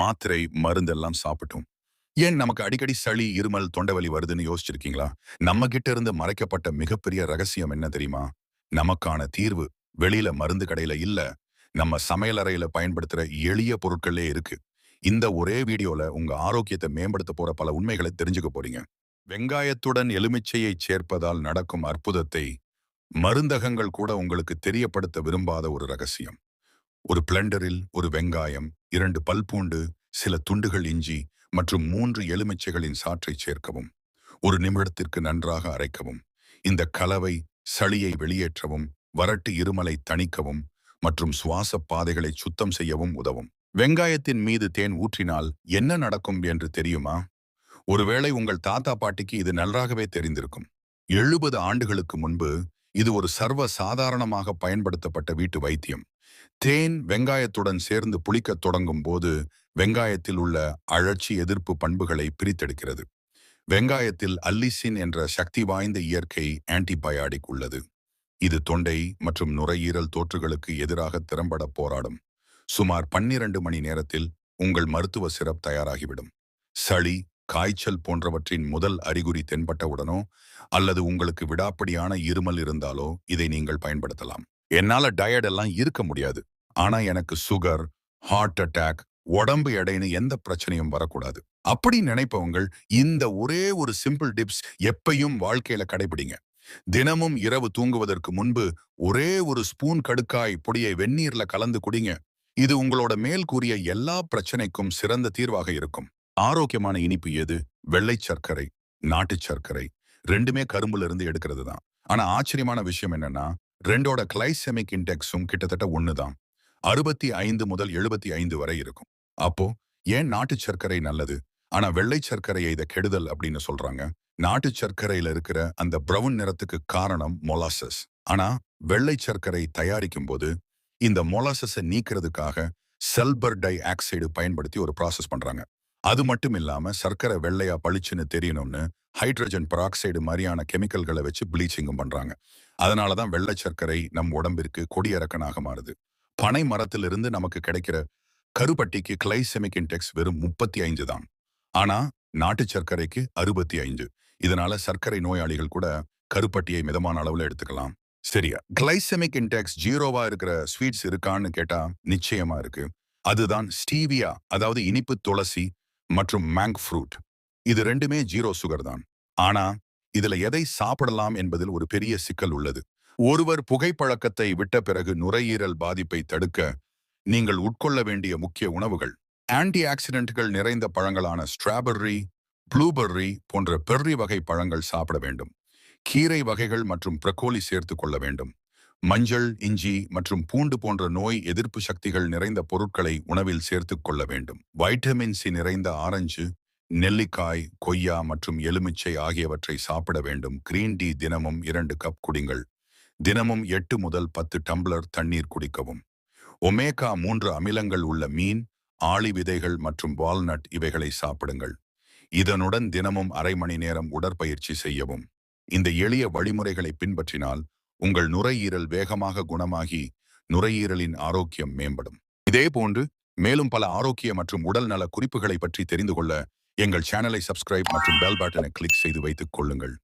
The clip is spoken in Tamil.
மாத்திரை மருந்தெல்லாம் சாப்பிட்டோம். ஏன் நமக்கு அடிக்கடி சளி இருமல் தொண்டைவலி வருதுன்னு யோசிச்சிருக்கீங்களா? நம்ம கிட்ட இருந்து மறைக்கப்பட்ட மிகப்பெரிய ரகசியம் என்ன தெரியுமா? நமக்கான தீர்வு வெளியில மருந்து கடையில இல்ல. நம்ம சமையலறையில பயன்படுத்துற எளிய பொருட்களே இருக்கு. இந்த ஒரே வீடியோல உங்க ஆரோக்கியத்தை மேம்படுத்த போற பல உண்மைகளை தெரிஞ்சுக்க போறீங்க. வெங்காயத்துடன் எலுமிச்சையை சேர்ப்பதால் நடக்கும் அற்புதத்தை மருந்தகங்கள் கூட உங்களுக்கு தெரியப்படுத்த விரும்பாத ஒரு ரகசியம். ஒரு பிளெண்டரில் ஒரு வெங்காயம் இரண்டு பல்பூண்டு சில துண்டுகள் இஞ்சி மற்றும் மூன்று எலுமிச்சைகளின் சாற்றை சேர்க்கவும் ஒரு நிமிடத்திற்கு நன்றாக அரைக்கவும் இந்த கலவை சளியை வெளியேற்றவும் வறட்டு இருமலை தணிக்கவும் மற்றும் சுவாச பாதைகளை சுத்தம் செய்யவும் உதவும். வெங்காயத்தின் மீது தேன் ஊற்றினால் என்ன நடக்கும் என்று தெரியுமா? ஒருவேளை உங்கள் தாத்தா பாட்டிக்கு இது நன்றாகவே தெரிந்திருக்கும். எழுபது ஆண்டுகளுக்கு முன்பு இது ஒரு சர்வ சாதாரணமாக பயன்படுத்தப்பட்ட வீட்டு வைத்தியம். தேன் வெங்காயத்துடன் சேர்ந்து புளிக்கத் தொடங்கும் போது வெங்காயத்தில் உள்ள அழற்சி எதிர்ப்பு பண்புகளை பிரித்தெடுக்கிறது. வெங்காயத்தில் அல்லிசின் என்ற சக்தி வாய்ந்த இயற்கை ஆன்டிபயாடிக் உள்ளது. இது தொண்டை மற்றும் நுரையீரல் தோற்றுகளுக்கு எதிராக திறம்பட போராடும். சுமார் பன்னிரண்டு மணி நேரத்தில் உங்கள் மருத்துவ சிரப் தயாராகிவிடும். சளி காய்ச்சல் போன்றவற்றின் முதல் அறிகுறி தென்பட்டவுடனோ அல்லது உங்களுக்கு விடாப்படியான இருமல் இருந்தாலோ இதை நீங்கள் பயன்படுத்தலாம். என்னால டயட் எல்லாம் இருக்க முடியாது. ஆனா எனக்கு சுகர் ஹார்ட் அட்டாக் உடம்பு எடைன்னு எந்த பிரச்சனையும் வரக்கூடாது. அப்படி நினைப்பவங்கள் இந்த ஒரே ஒரு சிம்பிள் டிப்ஸ் எப்பையும் வாழ்க்கையில கடைபிடிங்க. தினமும் இரவு தூங்குவதற்கு முன்பு ஒரே ஒரு ஸ்பூன் கடுக்காய் பொடியை வெந்நீர்ல கலந்து குடிங்க. இது உங்களோட மேல் கூறிய எல்லா பிரச்சனைக்கும் சிறந்த தீர்வாக இருக்கும். ஆரோக்கியமான இனிப்பு எது? வெள்ளை சர்க்கரை நாட்டு சர்க்கரை. ரெண்டுமே கரும்புல இருந்து எடுக்கிறது தான். ஆனா ஆச்சரியமான விஷயம் என்னன்னா ரெண்டோட கிளைசெமிக் இன்டெக்ஸும் கிட்டத்தட்ட ஒண்ணுதான். அறுபத்தி ஐந்து முதல் எழுபத்தி ஐந்து வரை இருக்கும். அப்போ ஏன் நாட்டு சர்க்கரை நல்லது? ஆனா வெள்ளை சர்க்கரையை இதை கெடுதல் அப்படின்னு சொல்றாங்க. நாட்டு சர்க்கரையில இருக்கிற அந்த பிரவுன் நிறத்துக்கு காரணம் மொலாசஸ். ஆனா வெள்ளை சர்க்கரை தயாரிக்கும் போது இந்த மொலாசஸை நீக்கிறதுக்காக செல்பர் டை ஆக்சைடு பயன்படுத்தி ஒரு ப்ராசஸ் பண்றாங்க. அது மட்டும் இல்லாம சர்க்கரை வெள்ளையா பளிச்சுன்னு தெரியணும்னு ஹைட்ரஜன் பெராக்சைடு மாதிரியான கெமிக்கல்களை வச்சு ப்ளீச்சிங்கும் பண்றாங்க. அதனாலதான் வெள்ளை சர்க்கரை நம் உடம்பிற்கு கொடியரக்கனாக மாறுது. பனை மரத்திலிருந்து நமக்கு கிடைக்கிற கருப்பட்டிக்கு கிளைசெமிக் இன்டெக்ஸ் வெறும் முப்பத்தி ஐந்து தான். ஆனா நாட்டு சர்க்கரைக்கு அறுபத்தி ஐந்து. இதனால சர்க்கரை நோயாளிகள் கூட கருப்பட்டியை மிதமான அளவுல எடுத்துக்கலாம். சரியா? கிளைசெமிக் இன்டெக்ஸ் ஜீரோவா இருக்கிற ஸ்வீட்ஸ் இருக்கான்னு கேட்டா நிச்சயமா இருக்கு. அதுதான் ஸ்டீவியா அதாவது இனிப்பு துளசி மற்றும் மேங் ஃப்ரூட். இது ரெண்டுமே ஜீரோ சுகர் தான். ஆனா இதுல எதை சாப்பிடலாம் என்பதில் ஒரு பெரிய சிக்கல் உள்ளது. ஒருவர் புகைப்பழக்கத்தை விட்ட பிறகு நுரையீரல் பாதிப்பை தடுக்க நீங்கள் உட்கொள்ள வேண்டிய முக்கிய உணவுகள். ஆன்டி ஆக்சிடென்ட்கள் நிறைந்த பழங்களான ஸ்ட்ராபெர்ரி ப்ளூபெர்ரி போன்ற பெர்ரி வகை பழங்கள் சாப்பிட வேண்டும். கீரை வகைகள் மற்றும் பிரக்கோலி சேர்த்து கொள்ள வேண்டும். மஞ்சள் இஞ்சி மற்றும் பூண்டு போன்ற நோய் எதிர்ப்பு சக்திகள் நிறைந்த பொருட்களை உணவில் சேர்த்து கொள்ள வேண்டும். வைட்டமின் சி நிறைந்த ஆரஞ்சு நெல்லிக்காய் கொய்யா மற்றும் எலுமிச்சை ஆகியவற்றை சாப்பிட வேண்டும். கிரீன் டீ தினமும் இரண்டு கப் குடிங்கள். தினமும் எட்டு முதல் பத்து டம்ளர் தண்ணீர் குடிக்கவும். ஒமேகா மூன்று அமிலங்கள் உள்ள மீன் ஆளி விதைகள் மற்றும் வால்நட் இவைகளை சாப்பிடுங்கள். இதனுடன் தினமும் அரை மணி நேரம் உடற்பயிற்சி செய்யவும். இந்த எளிய வழிமுறைகளை பின்பற்றினால் உங்கள் நுரையீரல் வேகமாக குணமாகி நுரையீரலின் ஆரோக்கியம் மேம்படும். இதே போன்று மேலும் பல ஆரோக்கிய மற்றும் உடல் நல குறிப்புகளை பற்றி தெரிந்து கொள்ள எங்கள் சேனலை சப்ஸ்கிரைப் மற்றும் பெல் பட்டனை கிளிக் செய்து வைத்துக் கொள்ளுங்கள்.